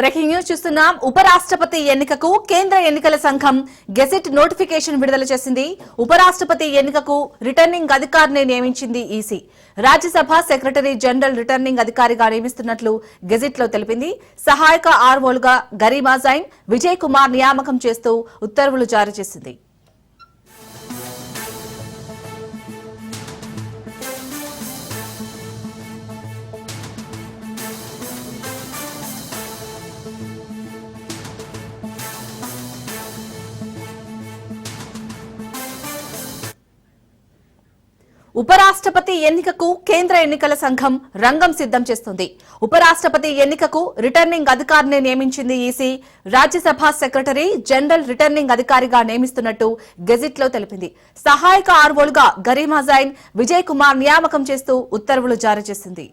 Breaking news చూస్తున్నాం. ఉపరాష్ట్రపతి ఎన్నికకు కేంద్ర ఎన్నికల సంఘం గెజెట్ నోటిఫికేషన్ విడుదల చేసింది. ఉపరాష్ట్రపతి ఎన్నికకు రిటర్నింగ్ అధికారిని నియమించింది EC. Rajya Sabha secretary general returning అధికారిగా నియమిస్తున్నట్లు గెజెట్లో తెలిపింది. సహాయక ఆర్వోలుగా గరీమాజైన్ విజయ్ కుమార్ నియామకం చేస్తూ ఉత్తర్వులు జారీ చేసింది. ఉపరాష్ట్రపతి ఎన్నికకు కేంద్ర ఎన్నికల సంఘం రంగం సిద్ధం చేస్తుంది. ఉపరాష్ట్రపతి ఎన్నికకు రిటర్నింగ్ అధికారిని నియమించింది EC. Rajya Sabha secretary general returning అధికారిగా నియమిస్తున్నట్టు గెజిట్లో తెలిపింది. సహాయక ఆర్వోలుగా గరీమా హజైన్ విజయ్ కుమార్ నియామకం చేస్తూ ఉత్తర్వులు జారీ చేసింది.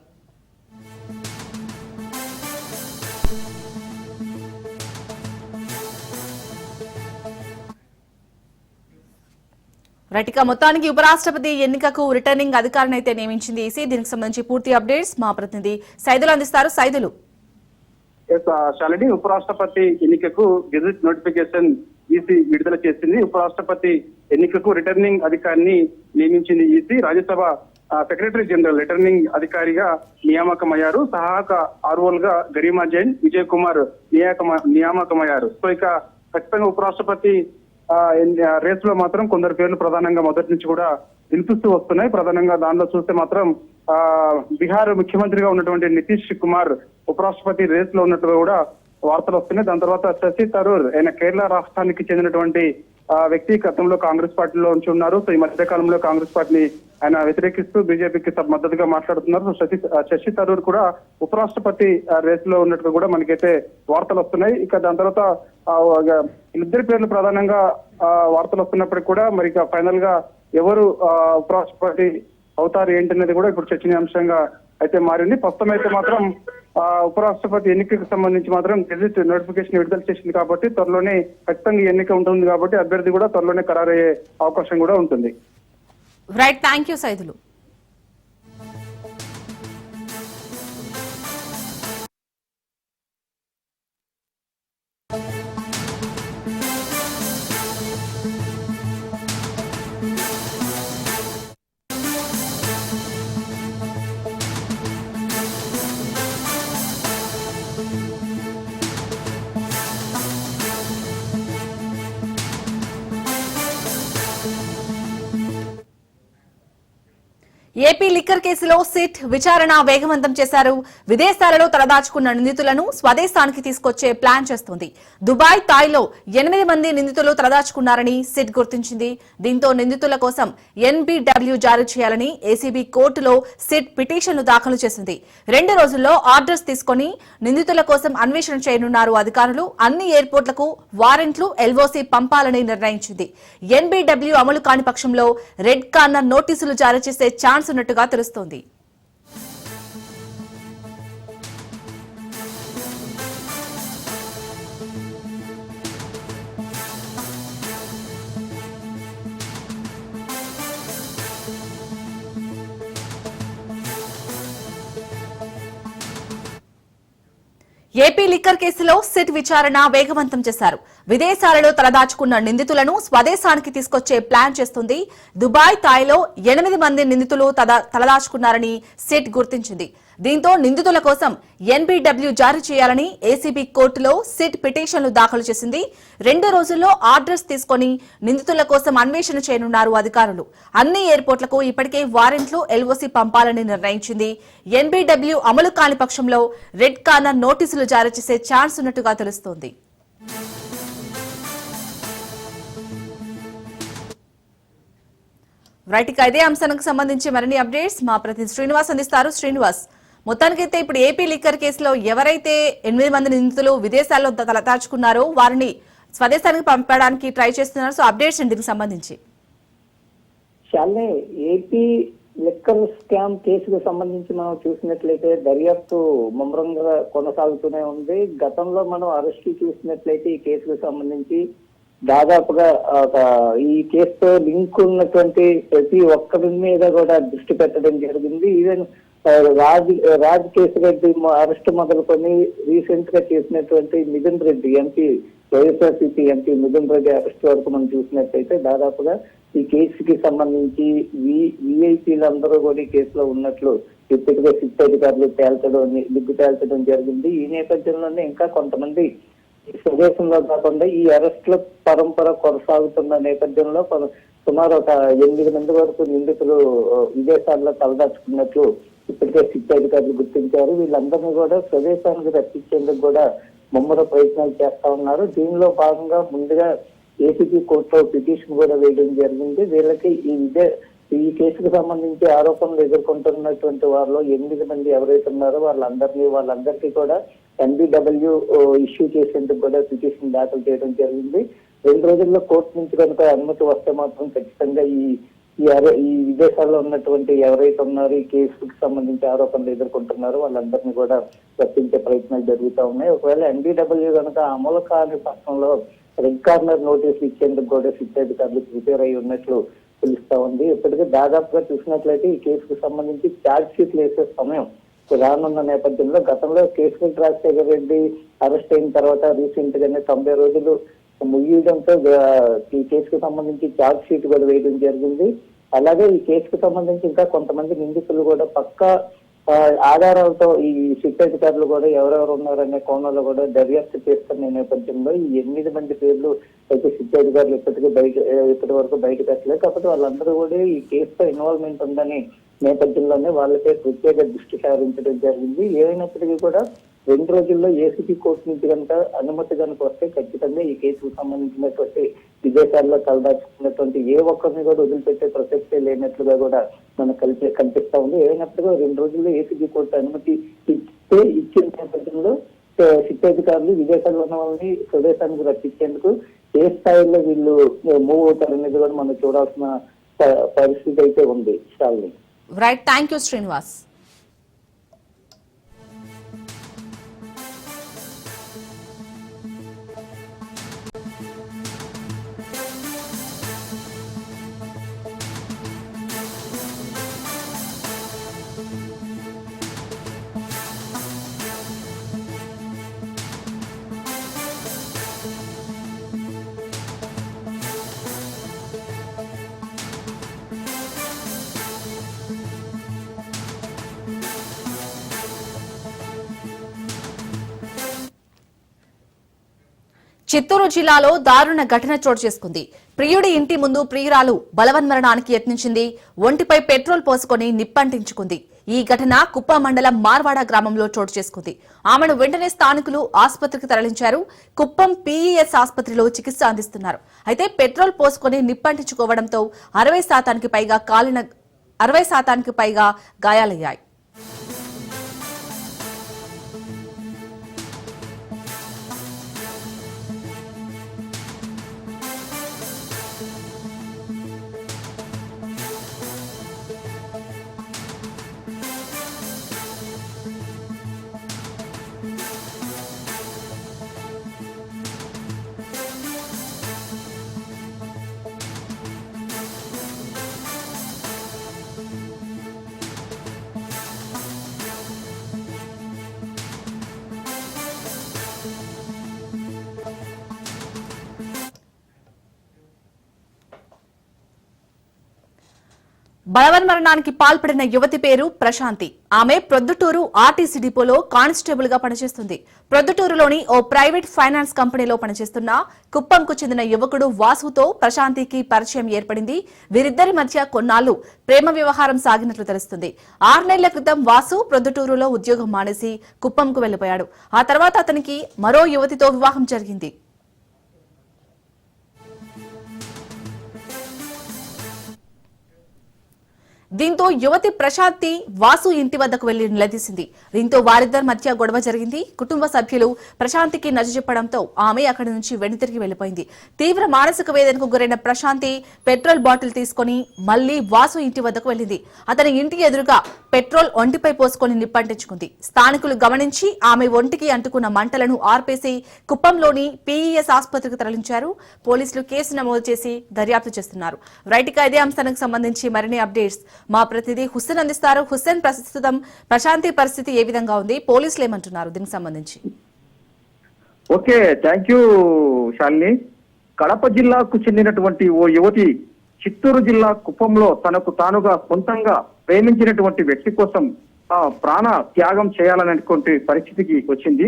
రైట్ మొత్తానికి ఉపరాష్ట్రపతి ఎన్నికకు రిటర్నింగ్ అధికారిని అయితే నియమించింది ఈసీ దీనికి సంబంధించి పూర్తి అప్డేట్స్ మా ప్రతినిధి సైదులు అందిస్తారు. సైదులు. శాలిని uh, ఉపరాష్ట్రపతి ఎన్నికకు గెజెట్ నోటిఫికేషన్ ఈసీ విడుదల చేసింది. ఉపరాష్ట్రపతి ఎన్నికకు రిటర్నింగ్ అధికారిని నియమించింది EC. Rajya Sabha secretary general returning అధికారిగా నియామకమయ్యారు. సహాయక ఆర్వోల్గా గరీమా జైన్ విజయ్ కుమార్ నియామకమయ్యారు. సో ఇక ఖచ్చితంగా ఉపరాష్ట్రపతి రేస్లో మాత్రం కొందరు పేర్లు ప్రధానంగా మొదటి నుంచి కూడా వినిపిస్తూ వస్తున్నాయి. ప్రధానంగా దానిలో చూస్తే మాత్రం ఆ బీహార్ ముఖ్యమంత్రిగా ఉన్నటువంటి నితీష్ కుమార్ ఉపరాష్ట్రపతి రేస్లో ఉన్నట్టుగా కూడా వార్తలు వస్తున్నాయి. దాని తర్వాత శశి తరూర్ ఆయన కేరళ రాష్ట్రానికి చెందినటువంటి ఆ, వ్యక్తి గతంలో కాంగ్రెస్ పార్టీలో ఉంచి ఉన్నారు. సో ఈ మధ్య కాలంలో కాంగ్రెస్ పార్టీని ఆయన వ్యతిరేకిస్తూ బీజేపీకి మద్దతుగా మాట్లాడుతున్నారు. సో శశి శశి తరూర్ కూడా ఉపరాష్ట్రపతి రేస్లో ఉన్నట్టుగా కూడా మనకైతే వార్తలు వస్తున్నాయి. ఇక దాని తర్వాత ఇద్దరి పేర్లు ప్రధానంగా వార్తలు వస్తున్నప్పటికీ కూడా మరి ఫైనల్గా ఎవరు ఉపరాష్ట్రపతి అవుతారు ఏంటనేది కూడా ఇప్పుడు చర్చనీయాంశంగా అయితే మారింది. ప్రస్తుతం అయితే మాత్రం ఆ, ఉపరాష్ట్రపతి ఎన్నికకు సంబంధించి మాత్రం గెజిట్ నోటిఫికేషన్ విడుదల చేసింది కాబట్టి త్వరలోనే ఖచ్చితంగా ఎన్నిక ఉంటుంది కాబట్టి అభ్యర్థి కూడా త్వరలోనే ఖరారయ్యే అవకాశం కూడా ఉంటుంది. Right thank you Saidulu AP liquor కేసులో సిట్ విచారణ వేగవంతం చేశారు. విదేశాలలో తలదాచుకున్న నిందితులను స్వదేశానికి తీసుకొచ్చే ప్లాన్ చేస్తోంది. దుబాయ్ తాయ్లో ఎనిమిది మంది నిందితులు తలదాచుకున్నారని సిట్ గుర్తించింది. దీంతో నిందితుల కోసం ఎన్బిడబ్ల్యూ జారీ చేయాలని ఏసీబీ కోర్టులో సిట్ పిటిషన్లు దాఖలు చేసింది. రెండు రోజుల్లో ఆర్డర్స్ తీసుకొని నిందితుల కోసం అన్వేషణ చేయనున్నారు అధికారులు. అన్ని ఎయిర్పోర్ట్లకు వారెంట్లు ఎల్ఓసీ పంపాలని నిర్ణయించింది. ఎన్బిడబ్ల్యూ అమలు కాని పక్షంలో రెడ్ కార్నర్ నోటీసులు జారీ చేసే ఛాన్స్ ఉన్నట్టుగా తెలుస్తోంది. ఏపీ లిక్కర్ కేసులో సిట్ విచారణ వేగవంతం చేశారు. విదేశాలలో తలదాచుకున్న నిందితులను స్వదేశానికి తీసుకొచ్చే ప్లాన్ చేస్తుంది. దుబాయ్ తాయ్లో ఎనిమిది మంది నిందితులు తలదాచుకున్నారని సిట్ గుర్తించింది. దీంతో నిందితుల కోసం ఎన్బిడబ్ల్యూ జారీ చేయాలని ఏసీబీ కోర్టులో సిట్ పిటిషన్లు దాఖలు చేసింది. రెండు రోజుల్లో ఆర్డర్స్ తీసుకొని నిందితుల కోసం అన్వేషణ చేయనున్నారు అధికారులు. అన్ని ఎయిర్పోర్ట్లకు ఇప్పటికే వారెంట్లు ఎల్ఓసీ పంపాలని నిర్ణయించింది. ఎన్బిడబ్ల్యూ అమలు కాని పక్షంలో రెడ్ కార్నర్ నోటీసులు జారీ చేసే ఛాన్స్ ఉన్నట్టుగా తెలుస్తోంది. రైట్ అదే ఇదే అంశానికి సంబంధించి మరిన్ని అప్డేట్స్ మా ప్రతినిధి శ్రీనివాస్ అందిస్తారు. శ్రీనివాస్ మొత్తానికైతే ఇప్పుడు ఏపీ లిక్కర్ కేసులో ఎవరైతే ఎనిమిది మంది నిందితులు విదేశాల్లో తలదాచుకున్నారో వారిని స్వదేశానికి పంపడానికి ట్రై చేస్తున్నారు. సో అప్డేట్స్ అండి దీనికి సంబంధించి. ఏపీ లిక్కర్ స్కామ్ కేసుకు సంబంధించి మనం చూసినట్లయితే దర్యాప్తు ముమ్మరంగా కొనసాగుతూనే ఉంది. గతంలో మనం అరెస్ట్ చూసినట్లయితే ఈ కేసుకు సంబంధించి దాదాపుగా ఒక ఈ కేసుతో లింక్ ఉన్నటువంటి ప్రతి ఒక్కరి మీద కూడా దృష్టి పెట్టడం జరిగింది. ఈవెన్ రాజ్ రాజ్ రాజ్ కేశిరెడ్డి అరెస్ట్ మొదలుకొని రీసెంట్గా చేసినటువంటి Mithun Reddy MP YSRCP MP Mithun Reddy arrest వరకు మనం చూసినట్లయితే దాదాపుగా ఈ కేసుకి సంబంధించి వి విఐపీలందరూ కూడా ఈ కేసులో ఉన్నట్లు ఇప్పటికే సిట్ అధికారులు తేల్చడం దిగ్గు తేల్చడం జరిగింది. ఈ నేపథ్యంలోనే ఇంకా కొంతమంది స్వదేశంలో కాకుండా ఈ అరెస్ట్ల పరంపర కొనసాగుతున్న నేపథ్యంలో సుమారు ఒక ఎనిమిది మంది వరకు నిందితులు విదేశాల్లో తలదాచుకున్నట్లు ఇప్పటికే సిట్ అధికారులు గుర్తించారు. వీళ్ళందరినీ కూడా స్వదేశానికి రప్పించేందుకు కూడా ముమ్మర ప్రయత్నాలు చేస్తా ఉన్నారు. దీనిలో భాగంగా ముందుగా ఏసీపీ కోర్టులో పిటిషన్ కూడా వేయడం జరిగింది. వీళ్ళకి ఈ విదే ఈ కేసుకు సంబంధించి ఆరోపణలు ఎదుర్కొంటున్నటువంటి వారిలో ఎనిమిది మంది ఎవరైతే ఉన్నారో వాళ్ళందరినీ వాళ్ళందరికీ కూడా ఎన్బిడబ్ల్యూ ఇష్యూ చేసేందుకు కూడా పిటిషన్ దాఖలు చేయడం జరిగింది. రెండు రోజుల్లో కోర్టు నుంచి కనుక అనుమతి వస్తే మాత్రం ఖచ్చితంగా ఈ ఈ ఈ విదేశాల్లో ఉన్నటువంటి ఎవరైతే ఉన్నారో ఈ కేసుకు సంబంధించి ఆరోపణలు ఎదుర్కొంటున్నారో వాళ్ళందరినీ కూడా రప్పించే ప్రయత్నాలు జరుగుతూ ఉన్నాయి. ఒకవేళ ఎన్బిడబ్ల్యూ కనుక అమలు కాని పక్షంలో రెడ్ కార్నర్ నోటీసులు ఇచ్చేందుకు కూడా సిట్ అధికారులు ప్రిపేర్ అయి ఉన్నట్లు తెలుస్తా ఉంది. ఇప్పటికే దాదాపుగా చూసినట్లయితే ఈ కేసుకు సంబంధించి ఛార్జ్ షీట్లు వేసే సమయం రానున్న నేపథ్యంలో గతంలో కేసుకు రాజశేఖర రెడ్డి అరెస్ట్ అయిన తర్వాత రీసెంట్ గానే తొంభై రోజులు ముగియడంతో ఈ కేసుకు సంబంధించి ఛార్జ్ షీట్ కూడా వేయడం జరిగింది. అలాగే ఈ కేసుకు సంబంధించి ఇంకా కొంతమంది నిందితులు కూడా పక్కా ఆధారాలతో ఈ సిట్ అధికారులు కూడా ఎవరెవరు ఉన్నారనే కోణంలో కూడా దర్యాప్తు చేస్తున్న నేపథ్యంలో ఈ ఎనిమిది మంది పేర్లు అయితే సిట్ అధికారులు ఇప్పటికీ బయట ఇప్పటి వరకు బయటకు పెట్టలేదు కాకపోతే వాళ్ళందరూ కూడా ఈ కేసుతో ఇన్వాల్వ్మెంట్ ఉందని నేపథ్యంలోనే వాళ్ళపై ప్రత్యేక దృష్టి సారించడం జరిగింది. ఏమైనప్పటికీ కూడా రెండు రోజుల్లో ఏసీపీ కోర్టు నుంచి కనుక అనుమతి కనుక వస్తే ఖచ్చితంగా ఈ కేసుకు సంబంధించినటువంటి విదేశాల్లో తలదాచుకున్నటువంటి ఏ ఒక్కరిని కూడా వదిలిపెట్టే ప్రసక్తే లేనట్లుగా కూడా మనకు కలిపి కనిపిస్తా ఉంది. ఏమైనట్టుగా రెండు రోజుల్లో ఏసీబీ కోర్టు అనుమతి ఇస్తే ఇచ్చిన నేపథ్యంలో అధికారులు విదేశాల్లో ఉన్న వాళ్ళని స్వదేశానికి రక్షించేందుకు ఏ స్థాయిలో వీళ్ళు మూవ్ అవుతారు అనేది కూడా మనం చూడాల్సిన పరిస్థితి అయితే ఉంది Shalini right thank you Srinivas Chittoor జిల్లాలో దారుణ ఘటన చోటు చేసుకుంది. ప్రియుడి ఇంటి ముందు ప్రియురాలు బలవన్మరణానికి యత్నించింది. ఒంటిపై పెట్రోల్ పోసుకొని నిప్పంటించుకుంది. ఈ ఘటన కుప్ప మండలం మార్వాడ గ్రామంలో చోటు చేసుకుంది. ఆమెను వెంటనే స్థానికులు ఆసుపత్రికి తరలించారు. కుప్పం పీఈఎస్ ఆసుపత్రిలో చికిత్స అందిస్తున్నారు. అయితే పెట్రోల్ పోసుకొని నిప్పంటించుకోవడంతో అరవై శాతానికి పైగా కాలిన అరవై శాతానికి పైగా గాయాలయ్యాయి. బలవన్మరణానికి పాల్పడిన యువతి పేరు ప్రశాంతి. ఆమె ప్రొద్దుటూరు ఆర్టీసీ డిపోలో కానిస్టేబుల్గా పనిచేస్తుంది. ప్రొద్దుటూరులోని ఓ ప్రైవేట్ ఫైనాన్స్ కంపెనీలో పనిచేస్తున్న కుప్పంకు చెందిన యువకుడు వాసుతో ప్రశాంతికి పరిచయం ఏర్పడింది. వీరిద్దరి మధ్య కొన్నాళ్ళు ప్రేమ వ్యవహారం సాగినట్లు తెలుస్తుంది. ఆరు నెలల క్రితం వాసు ప్రొద్దుటూరులో ఉద్యోగం మానేసి కుప్పంకు వెళ్ళిపోయాడు ఆ తర్వాత అతనికి మరో యువతితో వివాహం జరిగింది. దీంతో యువతి ప్రశాంతి వాసు ఇంటి వద్దకు వెళ్ళి నిలదీసింది. దీంతో వారిద్దరి మధ్య గొడవ జరిగింది. కుటుంబ సభ్యులు ప్రశాంతికి నచ్చ చెప్పడంతో ఆమె అక్కడి నుంచి వెనుతిరిగి వెళ్ళిపోయింది తీవ్ర మానసిక వేదనకు గురైన ప్రశాంతి పెట్రోల్ బాటిల్ తీసుకుని మళ్ళీ వాసు ఇంటి వద్దకు వెళ్ళింది అతని ఇంటి ఎదురుగా పెట్రోల్ ఒంటిపై పోసుకొని నిప్పంటించుకుంది. స్థానికులు గమనించి ఆమె ఒంటికి అంటుకున్న మంటలను ఆర్పేసి కుప్పంలోని పీఈఎస్ ఆసుపత్రికి తరలించారు. పోలీసులు కేసు నమోదు చేసి దర్యాప్తు చేస్తున్నారు. రైట్ ఇక ఇదే అంశానికి సంబంధించి మరిన్ని అప్డేట్స్. మా ప్రతినిధి హుస్సేన్ అందిస్తారు. హుస్సేన్ ప్రస్తుతం ప్రశాంతి పరిస్థితి ఏ విధంగా ఉంది? పోలీసులు ఏమంటున్నారు దీనికి సంబంధించి? Okay thank you Shalini. Kadapa జిల్లాకు చెందినటువంటి ఓ యువతి చిత్తూరు జిల్లా కుప్పంలో తనకు తానుగా సొంతంగా ప్రేమించినటువంటి వ్యక్తి కోసం ఆ ప్రాణ త్యాగం చేయాలనేటువంటి పరిస్థితికి వచ్చింది.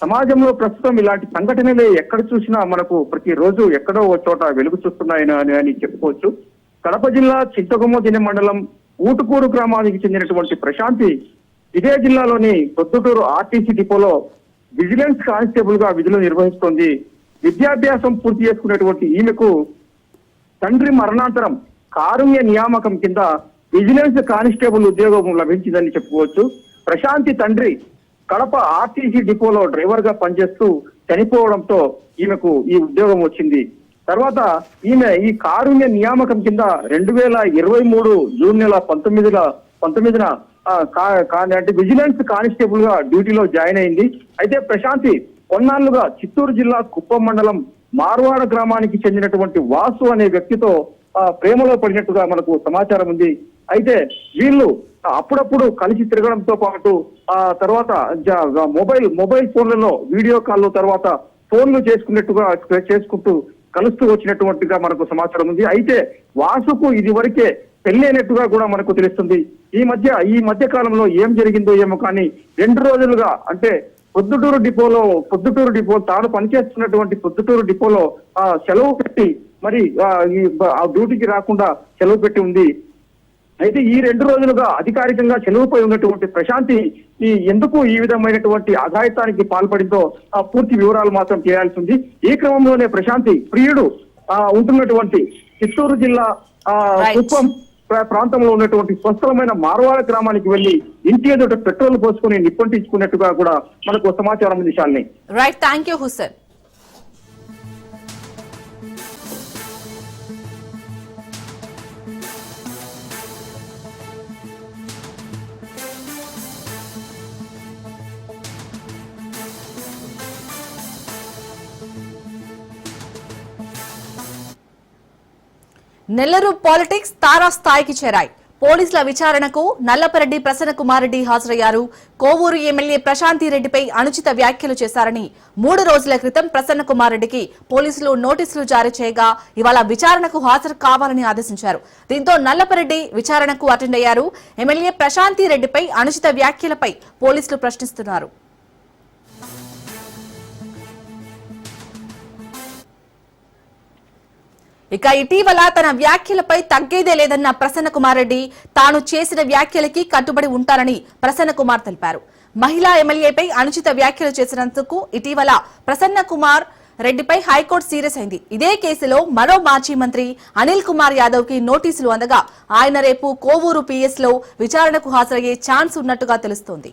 సమాజంలో ప్రస్తుతం ఇలాంటి సంఘటనలే ఎక్కడ చూసినా మనకు ప్రతిరోజు ఎక్కడో ఓ చోట వెలుగు చూస్తున్నాయని అని- చెప్పుకోవచ్చు. కడప జిల్లా చింతకొమ్మదిని మండలం ఊటుకూరు గ్రామానికి చెందినటువంటి ప్రశాంతి ఇదే జిల్లాలోని పొద్దుటూరు ఆర్టీసీ డిపోలో విజిలెన్స్ కానిస్టేబుల్గా విధులు నిర్వహిస్తోంది. విద్యాభ్యాసం పూర్తి చేసుకున్నటువంటి ఈమెకు తండ్రి మరణాంతరం కారుణ్య నియామకం కింద విజిలెన్స్ కానిస్టేబుల్ ఉద్యోగం లభించిందని చెప్పుకోవచ్చు. ప్రశాంతి తండ్రి కడప ఆర్టీసీ డిపోలో డ్రైవర్గా పనిచేస్తూ చనిపోవడంతో ఈమెకు ఈ ఉద్యోగం వచ్చింది. తర్వాత ఈమె ఈ కారుణ్య నియామకం కింద రెండు వేల ఇరవై మూడు జూన్ నెల పంతొమ్మిదిల పంతొమ్మిదిన కా- అంటే విజిలెన్స్ కానిస్టేబుల్గా డ్యూటీలో జాయిన్ అయింది. అయితే ప్రశాంతి కొన్నాళ్ళుగా చిత్తూరు జిల్లా కుప్పం మండలం మార్వాడ గ్రామానికి చెందినటువంటి వాసు అనే వ్యక్తితో ప్రేమలో పడినట్టుగా మనకు సమాచారం ఉంది. అయితే వీళ్ళు అప్పుడప్పుడు కలిసి తిరగడంతో పాటు ఆ తర్వాత మొబైల్ మొబైల్ ఫోన్లలో వీడియో కాల్ తర్వాత ఫోన్లు చేసుకున్నట్టుగా చేసుకుంటూ కలుస్తూ వచ్చినటువంటిగా మనకు సమాచారం ఉంది. అయితే వాసుకు ఇది వరకే పెళ్ళైనట్టుగా కూడా మనకు తెలుస్తుంది. ఈ మధ్య ఈ మధ్య కాలంలో ఏం జరిగిందో ఏమో కానీ రెండు రోజులుగా అంటే పొద్దుటూరు డిపోలో పొద్దుటూరు డిపో తాను పనిచేస్తున్నటువంటి పొద్దుటూరు డిపోలో ఆ సెలవు పెట్టి మరి ఆ, ఈ ఆ డ్యూటీకి రాకుండా సెలవు పెట్టి ఉంది. అయితే ఈ రెండు రోజులుగా అధికారికంగా సెలవుపై ఉన్నటువంటి ప్రశాంతి ఈ ఎందుకు ఈ విధమైనటువంటి అఘాయితానికి పాల్పడిందో ఆ పూర్తి వివరాలు మాత్రం చేయాల్సి ఉంది. ఈ క్రమంలోనే ప్రశాంతి ప్రియుడు ఆ ఉంటున్నటువంటి చిత్తూరు జిల్లా ఆ. కుప్పం ప్రా- ప్రాంతంలో ఉన్నటువంటి స్వస్థలమైన మార్వాడ గ్రామానికి వెళ్ళి ఇంటి ఎదుట పెట్రోల్ పోసుకుని నిప్పంటించుకున్నట్టుగా కూడా మనకు సమాచారం ఉంది Shalini right thank you Nellore politics తారా స్థాయికి చేరాయి. పోలీసుల విచారణకు నల్లపరెడ్డి ప్రసన్న కుమారెడ్డి హాజరయ్యారు. కోవూరు ఎమ్మెల్యే ప్రశాంతి రెడ్డిపై అనుచిత వ్యాఖ్యలు చేశారని మూడు రోజుల క్రితం ప్రసన్న కుమారెడ్డికి పోలీసులు నోటీసులు జారీ చేయగా ఇవాళ విచారణకు హాజరు కావాలని ఆదేశించారు. దీంతో నల్లపరెడ్డి విచారణకు అటెండ్ అయ్యారు. ఎమ్మెల్యే ప్రశాంతి రెడ్డిపై అనుచిత వ్యాఖ్యలపై పోలీసులు ప్రశ్నిస్తున్నారు. ఇక ఇటీవల తన వ్యాఖ్యలపై తగ్గేదే లేదన్న ప్రసన్న కుమార్ రెడ్డి తాను చేసిన వ్యాఖ్యలకి కట్టుబడి ఉంటారని ప్రసన్న కుమార్ తెలిపారు. మహిళా ఎమ్మెల్యేపై అనుచిత వ్యాఖ్యలు చేసినందుకు ఇటీవల ప్రసన్న కుమార్ రెడ్డిపై హైకోర్టు సీరియస్ అయింది. ఇదే కేసులో మరో మాజీ మంత్రి అనిల్ కుమార్ యాదవ్కి నోటీసులు అందగా ఆయన రేపు కోవూరు పీఎస్లో విచారణకు హాజరయ్యే ఛాన్స్ ఉన్నట్టుగా తెలుస్తోంది.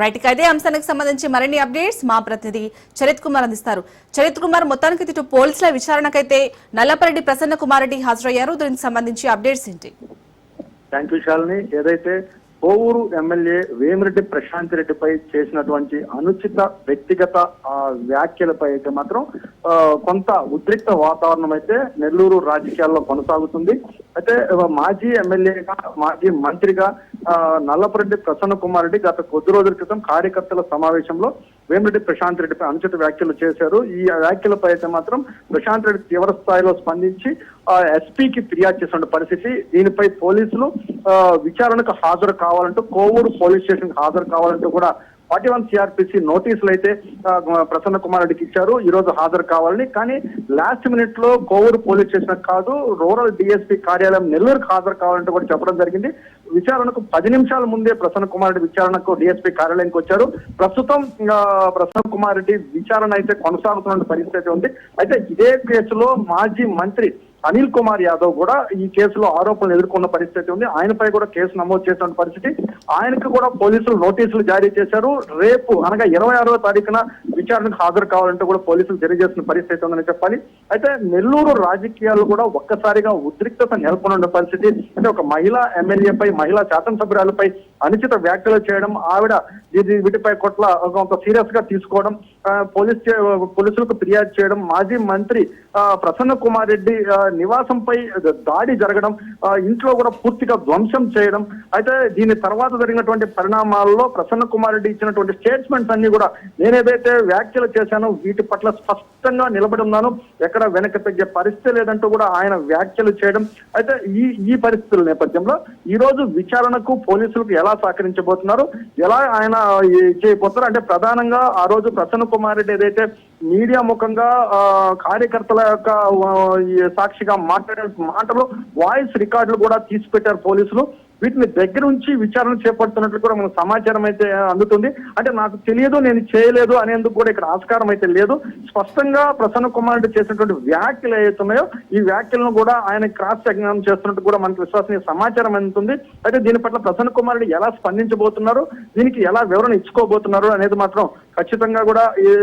రైట్ ఇక అదే అంశానికి సంబంధించి మరిన్ని అప్డేట్స్ మా ప్రతినిధి చరిత్ కుమార్ అందిస్తారు. చరిత్ కుమార్ మొత్తానికి ఇటు పోలీసుల విచారణకైతే నల్లపరెడ్డి ప్రసన్న కుమార్ రెడ్డి హాజరయ్యారు. దీనికి సంబంధించి అప్డేట్స్ ఏంటి? Thank you Shalini. ఏదైతే కోవూరు ఎమ్మెల్యే వేమిరెడ్డి ప్రశాంత్ రెడ్డిపై చేసినటువంటి అనుచిత వ్యక్తిగత వ్యాఖ్యలపై అయితే మాత్రం ఆ, కొంత ఉద్రిక్త వాతావరణం అయితే నెల్లూరు రాజకీయాల్లో కొనసాగుతుంది. అయితే మాజీ ఎమ్మెల్యేగా మాజీ మంత్రిగా ఆ, నల్లపరెడ్డి ప్రసన్న కుమార్ రెడ్డి గత కొద్ది రోజుల క్రితం కార్యకర్తల సమావేశంలో వేమిరెడ్డి ప్రశాంత్ రెడ్డిపై అనుచిత వ్యాఖ్యలు చేశారు. ఈ వ్యాఖ్యలపై అయితే మాత్రం ప్రశాంత్ రెడ్డి తీవ్ర స్థాయిలో స్పందించి ఎస్పీకి ఫిర్యాదు చేసిన పరిస్థితి దీనిపై పోలీసులు ఆ, విచారణకు హాజరు కావాలంటూ కోవూరు పోలీస్ స్టేషన్ హాజరు కావాలంటూ కూడా ఫార్టీ వన్ సిఆర్పిసి నోటీసులు అయితే ప్రసన్న కుమార్ రెడ్డికి ఇచ్చారు. ఈ రోజు హాజరు కావాలని. కానీ లాస్ట్ మినిట్లో కోవూరు పోలీస్ స్టేషన్ కాదు రూరల్ డిఎస్పీ కార్యాలయం నెల్లూరుకు హాజరు కావాలంటే కూడా చెప్పడం జరిగింది. విచారణకు పది నిమిషాల ముందే ప్రసన్న కుమార్ రెడ్డి విచారణకు డిఎస్పీ కార్యాలయానికి వచ్చారు. ప్రస్తుతం ప్రసన్న కుమార్ రెడ్డి విచారణ అయితే కొనసాగుతున్న పరిస్థితి ఉంది. అయితే ఇదే కేసులో మాజీ మంత్రి అనిల్ కుమార్ యాదవ్ కూడా ఈ కేసులో ఆరోపణలు ఎదుర్కొన్న పరిస్థితి ఉంది. ఆయనపై కూడా కేసు నమోదు చేసిన పరిస్థితి. ఆయనకు కూడా పోలీసులు నోటీసులు జారీ చేశారు. రేపు అనగా ఇరవై ఆరవ తారీఖున విచారణకు హాజరు కావాలంటే కూడా పోలీసులు తెలియజేస్తున్న పరిస్థితి ఉందని చెప్పాలి. అయితే నెల్లూరు రాజకీయాలు కూడా ఒక్కసారిగా ఉద్రిక్తత నెలకొన్న పరిస్థితి. అంటే ఒక మహిళా ఎమ్మెల్యేపై మహిళా శాసనసభ్యురాలపై అనుచిత వ్యాఖ్యలు చేయడం ఆవిడ ఇది వీటిపై కొట్ల కొంత సీరియస్గా తీసుకోవడం పోలీస్ పోలీసులకు ఫిర్యాదు చేయడం మాజీ మంత్రి ఆ, ప్రసన్న కుమార్ రెడ్డి నివాసంపై దాడి జరగడం ఇంట్లో కూడా పూర్తిగా ధ్వంసం చేయడం అయితే దీని తర్వాత జరిగినటువంటి పరిణామాల్లో ప్రసన్న కుమార్ రెడ్డి ఇచ్చినటువంటి స్టేట్మెంట్స్ అన్ని కూడా నేనేదైతే వ్యాఖ్యలు చేశానో వీటి పట్ల స్పష్టంగా నిలబడి ఉన్నాను ఎక్కడ వెనక తగ్గే పరిస్థితి లేదంటూ కూడా ఆయన వ్యాఖ్యలు చేయడం అయితే ఈ ఈ పరిస్థితుల నేపథ్యంలో ఈ రోజు విచారణకు పోలీసులకు ఎలా సహకరించబోతున్నారు ఎలా ఆయన చేయబోతున్నారు అంటే ప్రధానంగా ఆ రోజు ప్రసన్న కుమార్ రెడ్డి ఏదైతే మీడియా ముఖంగా కార్యకర్తల యొక్క సాక్షిగా మాట్లాడే మాటలు వాయిస్ రికార్డులు కూడా తీసిపెట్టారు పోలీసులు. వీటిని దగ్గర నుంచి విచారణ చేపడుతున్నట్లు కూడా మనకు సమాచారం అయితే అందుతుంది. అంటే నాకు తెలియదు నేను చేయలేదు అనేందుకు కూడా ఇక్కడ ఆస్కారం అయితే లేదు. స్పష్టంగా ప్రసన్న కుమార్ రెడ్డి చేసినటువంటి వ్యాఖ్యలు ఏవైతున్నాయో ఈ వ్యాఖ్యలను కూడా ఆయన క్రాస్ ఎగ్జామ్ చేస్తున్నట్టు కూడా మనకు విశ్వసనీయ సమాచారం అందుతుంది. అయితే దీని పట్ల ప్రసన్న కుమార్ రెడ్డి ఎలా స్పందించబోతున్నారు? దీనికి ఎలా వివరణ ఇచ్చుకోబోతున్నారు అనేది మాత్రం ఖచ్చితంగా కూడా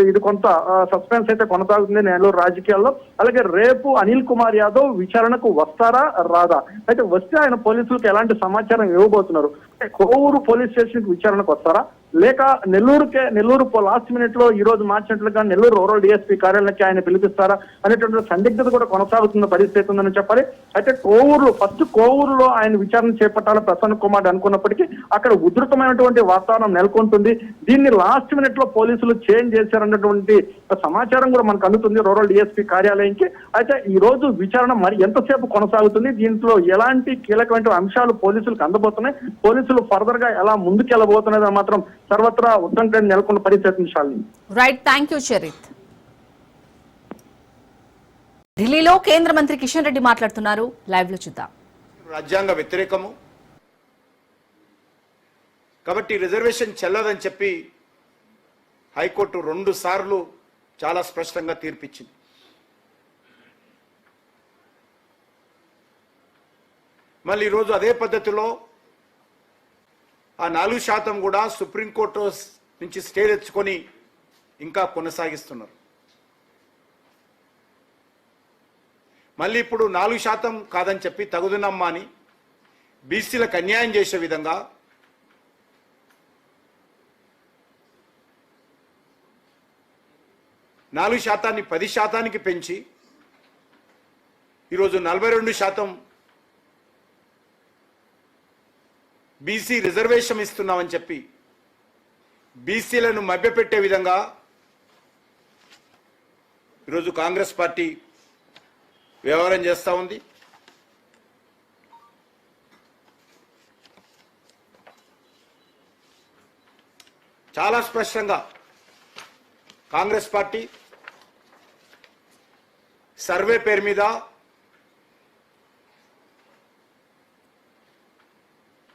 ఇది కొంత సస్పెన్స్ అయితే కొనసాగుతుంది నెల్లూరు రాజకీయాల్లో. అలాగే రేపు అనిల్ కుమార్ యాదవ్ విచారణకు వస్తారా రాదా? అయితే వస్తే ఆయన పోలీసులకు ఎలాంటి సమాచారం ఇవ్వబోతున్నారు? కోవూరు పోలీస్ స్టేషన్కి విచారణకు వస్తారా? లేక నెల్లూరుకే నెల్లూరు లాస్ట్ మినిట్లో ఈ రోజు మార్చినట్లుగా నెల్లూరు రూరల్ డిఎస్పీ కార్యాలయానికి ఆయన పిలిపిస్తారా అనేటువంటి సందిగ్ధత కూడా కొనసాగుతున్న పరిస్థితి ఉందని చెప్పాలి. అయితే కోవూరులో ఫస్ట్ కోవూరులో ఆయన విచారణ చేపట్టాలని ప్రసన్న కుమార్ అనుకున్నప్పటికీ అక్కడ ఉధృతమైనటువంటి వాతావరణం నెలకొంటుంది. దీన్ని లాస్ట్ మినిట్లో పోలీసులు చేంజ్ చేశారన్నటువంటి సమాచారం కూడా మనకు అందుతుంది రూరల్ డిఎస్పీ కార్యాలయంకి. అయితే ఈ రోజు విచారణ మరి ఎంతసేపు కొనసాగుతుంది? దీంట్లో ఎలాంటి కీలకమైన అంశాలు పోలీసులకు అందబోతున్నాయి? పోలీసులు ఫర్దర్గా ఎలా ముందుకెళ్ళబోతున్నది మాత్రం సర్వత్రా ఉత్కంఠ నెలకొన్న పరిస్థితి రైట్ థ్యాంక్ యూ చరిత్ ఢిల్లీలో కేంద్ర మంత్రి కిషన్ రెడ్డి మాట్లాడుతున్నారు. లైవ్లో చూద్దాం. రాజ్యాంగ వ్యతిరేకము. కాబట్టి రిజర్వేషన్ చెల్లదని చెప్పి హైకోర్టు రెండు సార్లు చాలా స్పష్టంగా తీర్పిచ్చింది. మళ్ళీ ఈరోజు అదే పద్ధతిలో ఆ నాలుగు శాతం కూడా సుప్రీంకోర్టు నుంచి స్టే తెచ్చుకొని ఇంకా కొనసాగిస్తున్నారు. మళ్ళీ ఇప్పుడు నాలుగు శాతం కాదని చెప్పి తగుదనమ్మా అని బీసీలకు అన్యాయం చేసే విధంగా నాలుగు శాతాన్ని పది శాతానికి పెంచి ఈరోజు నలభై రెండు శాతం బీసీ రిజర్వేషన్ ఇస్తున్నామని చెప్పి బీసీలను మభ్యపెట్టే విధంగా ఈరోజు కాంగ్రెస్ పార్టీ వ్యవహారం చేస్తూ ఉంది. చాలా స్పష్టంగా కాంగ్రెస్ పార్టీ సర్వే పేరు మీద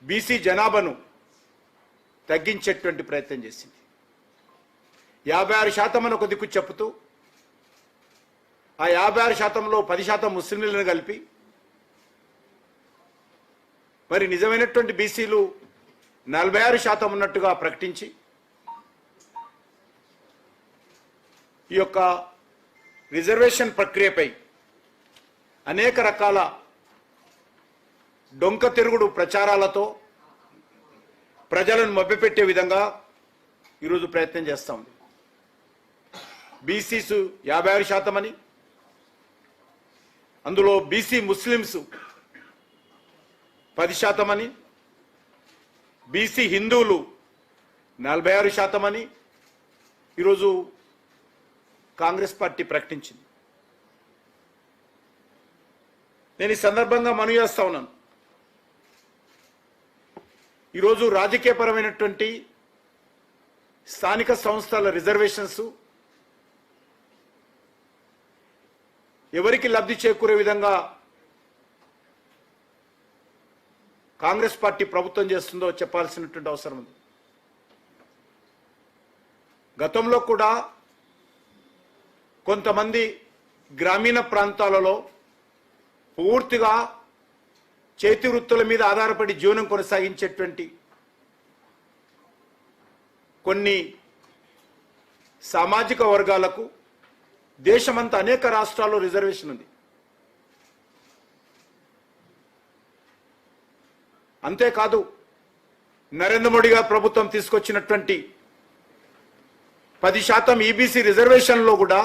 బీసీ జనాభాను తగ్గించేటువంటి ప్రయత్నం చేసింది. యాభై ఆరు శాతం అని ఒక దిక్కు చెప్తూ ఆ యాభై ఆరు శాతంలో పది శాతం ముస్లింలను కలిపి మరి నిజమైనటువంటి బీసీలు నలభై ఆరు శాతం ఉన్నట్టుగా ప్రకటించి ఈ యొక్క రిజర్వేషన్ ప్రక్రియపై అనేక రకాల డొంక తిరుగుడు ప్రచారాలతో ప్రజలను మభ్యపెట్టే విధంగా ఈరోజు ప్రయత్నం చేస్తాం బీసీస్ యాభై ఆరు శాతం అని అందులో బీసీ ముస్లిమ్స్ పది శాతం అని బీసీ హిందువులు నలభై ఆరు శాతం అని ఈరోజు కాంగ్రెస్ పార్టీ ప్రకటించింది. నేను ఈ సందర్భంగా మనవి చేస్తా ఉన్నాను. ఈరోజు రాజకీయపరమైనటువంటి స్థానిక సంస్థల రిజర్వేషన్స్ ఎవరికి లబ్ధి చేకూరే విధంగా కాంగ్రెస్ పార్టీ ప్రభుత్వం చేస్తుందో చెప్పాల్సినటువంటి అవసరం ఉంది. గతంలో కూడా కొంతమంది గ్రామీణ ప్రాంతాలలో పూర్తిగా చేతి వృత్తుల మీద ఆధారపడి జీవనం కొనసాగించేటువంటి కొన్ని సామాజిక వర్గాలకు దేశమంతా అనేక రాష్ట్రాల్లో రిజర్వేషన్ ఉంది. అంతేకాదు నరేంద్ర మోడీ గారు ప్రభుత్వం తీసుకొచ్చినటువంటి పది శాతం ఈబీసీ రిజర్వేషన్లో కూడా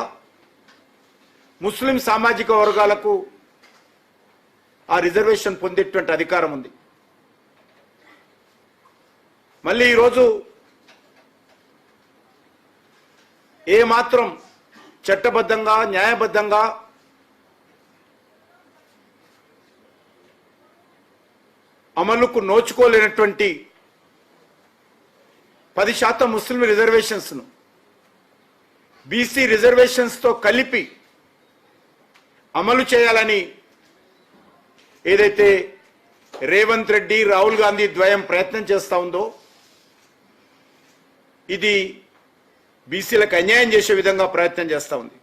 ముస్లిం సామాజిక వర్గాలకు ఆ రిజర్వేషన్ పొందేటువంటి అధికారం ఉంది. మళ్ళీ ఈరోజు ఏ మాత్రం చట్టబద్ధంగా న్యాయబద్ధంగా అమలుకు నోచుకోలేనటువంటి పది శాతం ముస్లిం రిజర్వేషన్స్ను బీసీ రిజర్వేషన్స్తో కలిపి అమలు చేయాలని ఏదైతే రేవంత్ రెడ్డి రాహుల్ గాంధీ ద్వయం ప్రయత్నం చేస్తూ ఉందో ఇది బీసీలకు అన్యాయం చేసే విధంగా ప్రయత్నం చేస్తూ ఉంది.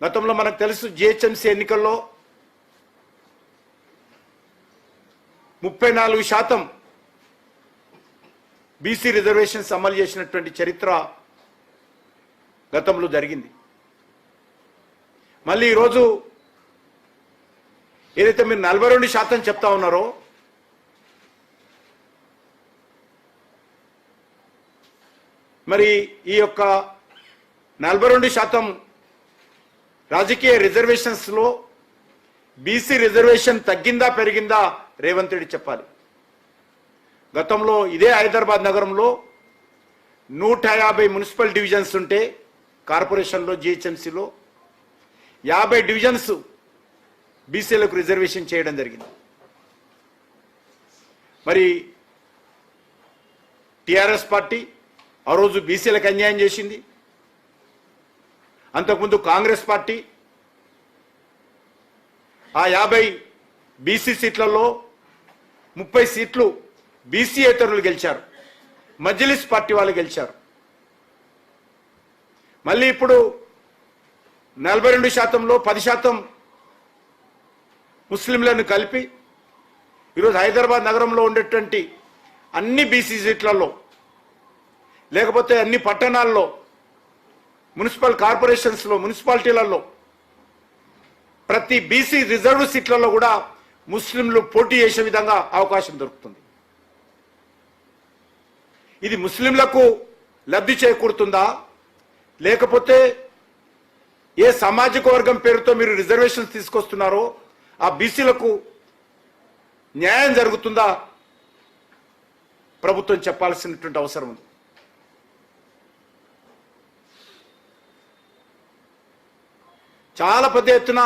గతంలో మనకు తెలుసు జిహెచ్ఎంసీ ఎన్నికల్లో ముప్పై నాలుగు శాతం బీసీ రిజర్వేషన్స్ అమలు చేసినటువంటి చరిత్ర గతంలో జరిగింది. మళ్ళీ ఈరోజు ఏదైతే మీరు నలభై రెండు శాతం చెప్తా ఉన్నారో మరి ఈ యొక్క నలభై రెండు శాతం రాజకీయ రిజర్వేషన్స్లో బీసీ రిజర్వేషన్ తగ్గిందా పెరిగిందా రేవంత్ రెడ్డి చెప్పాలి. గతంలో ఇదే హైదరాబాద్ నగరంలో నూట యాభై మున్సిపల్ డివిజన్స్ ఉంటే కార్పొరేషన్లో జిహెచ్ఎంసీలో యాభై డివిజన్స్ బీసీలకు రిజర్వేషన్ చేయడం జరిగింది. మరి టిఆర్ఎస్ పార్టీ ఆ రోజు బీసీలకు అన్యాయం చేసింది. అంతకుముందు కాంగ్రెస్ పార్టీ ఆ యాభై బీసీ సీట్లలో ముప్పై సీట్లు బీసీయేతరులు గెలిచారు. మజ్లిస్ పార్టీ వాళ్ళు గెలిచారు. మళ్ళీ ఇప్పుడు నలభై రెండు శాతంలో పది శాతం ముస్లింలను కలిపి ఈరోజు హైదరాబాద్ నగరంలో ఉండేటువంటి అన్ని బీసీ సీట్లలో లేకపోతే అన్ని పట్టణాల్లో మున్సిపల్ కార్పొరేషన్స్లో మున్సిపాలిటీలలో ప్రతి బీసీ రిజర్వ్ సీట్లలో కూడా ముస్లింలు పోటీ చేసే విధంగా అవకాశం దొరుకుతుంది. ఇది ముస్లింలకు లబ్ధి చేకూరుతుందా? లేకపోతే ఏ సామాజిక వర్గం పేరుతో మీరు రిజర్వేషన్ తీసుకొస్తున్నారో ఆ బీసీలకు న్యాయం జరుగుతుందా? ప్రభుత్వం చెప్పాల్సినటువంటి అవసరం ఉంది. చాలా పెద్ద ఎత్తున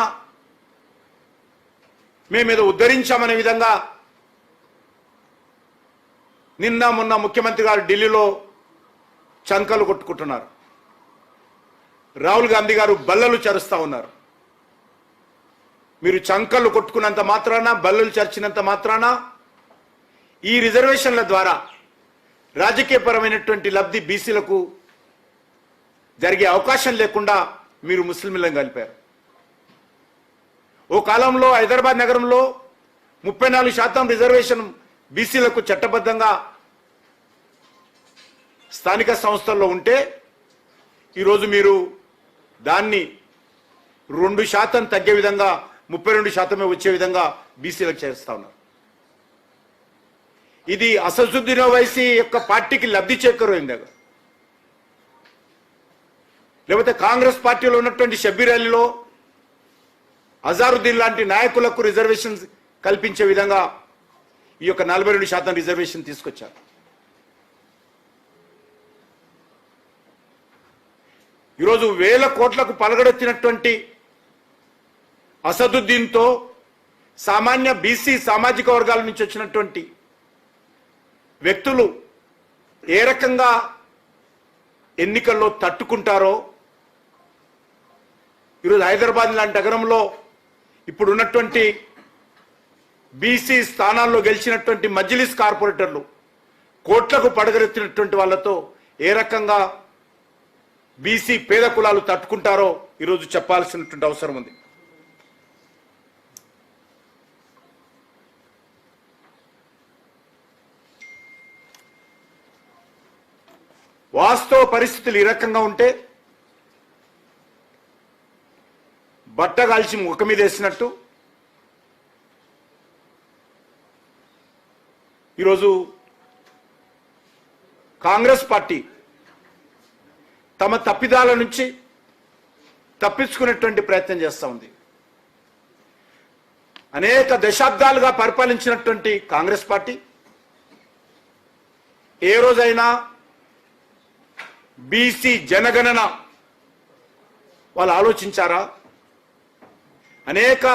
మేమేదో ఉద్ధరించామనే విధంగా నిన్న మొన్న ముఖ్యమంత్రి గారు ఢిల్లీలో చంకలు కొట్టుకుంటున్నారు. రాహుల్ గాంధీ గారు బల్లలు చరుస్తూ ఉన్నారు. మీరు చంకలు కొట్టుకున్నంత మాత్రాన బల్లలు చర్చినంత మాత్రాన ఈ రిజర్వేషన్ల ద్వారా రాజకీయపరమైనటువంటి లబ్ధి బీసీలకు జరిగే అవకాశం లేకుండా మీరు ముస్లింలను కలిపారు. ఓ కాలంలో హైదరాబాద్ నగరంలో ముప్పై నాలుగు శాతం రిజర్వేషన్ బీసీలకు చట్టబద్ధంగా స్థానిక సంస్థల్లో ఉంటే ఈరోజు మీరు దాన్ని రెండు శాతం తగ్గే విధంగా ముప్పై రెండు శాతమే వచ్చే విధంగా బీసీలకు చేరుస్తా ఉన్నారు. ఇది అసదుద్దీన్ వైసీ యొక్క పార్టీకి లబ్ధి చేకూరైంది లేకపోతే కాంగ్రెస్ పార్టీలో ఉన్నటువంటి షబ్బీర్ అలీలో అజారుద్దీన్ లాంటి నాయకులకు రిజర్వేషన్ కల్పించే విధంగా ఈ యొక్క నలభై రెండు శాతం రిజర్వేషన్ తీసుకొచ్చారు. ఈరోజు వేల కోట్లకు పలగడొచ్చినటువంటి అసదుద్దీన్తో సామాన్య బీసీ సామాజిక వర్గాల నుంచి వచ్చినటువంటి వ్యక్తులు ఏ రకంగా ఎన్నికల్లో తట్టుకుంటారో ఈరోజు హైదరాబాద్ లాంటి నగరంలో ఇప్పుడున్నటువంటి బీసీ స్థానాల్లో గెలిచినటువంటి మజ్లిస్ కార్పొరేటర్లు కోట్లకు పడగలెత్తినటువంటి వాళ్ళతో ఏ రకంగా బీసీ పేద కులాలు తట్టుకుంటారో ఈరోజు చెప్పాల్సినటువంటి అవసరం ఉంది. వాస్తవ పరిస్థితులు ఈ రకంగా ఉంటే బట్ట కాల్చి ముఖం మీద వేసినట్టు ఈరోజు కాంగ్రెస్ పార్టీ తమ తప్పిదాల నుంచి తప్పించుకునేటువంటి ప్రయత్నం చేస్తూ ఉంది. అనేక దశాబ్దాలుగా పరిపాలించినటువంటి కాంగ్రెస్ పార్టీ ఏ రోజైనా బీసీ జనగణన వాళ్ళు ఆలోచించారా? అనేక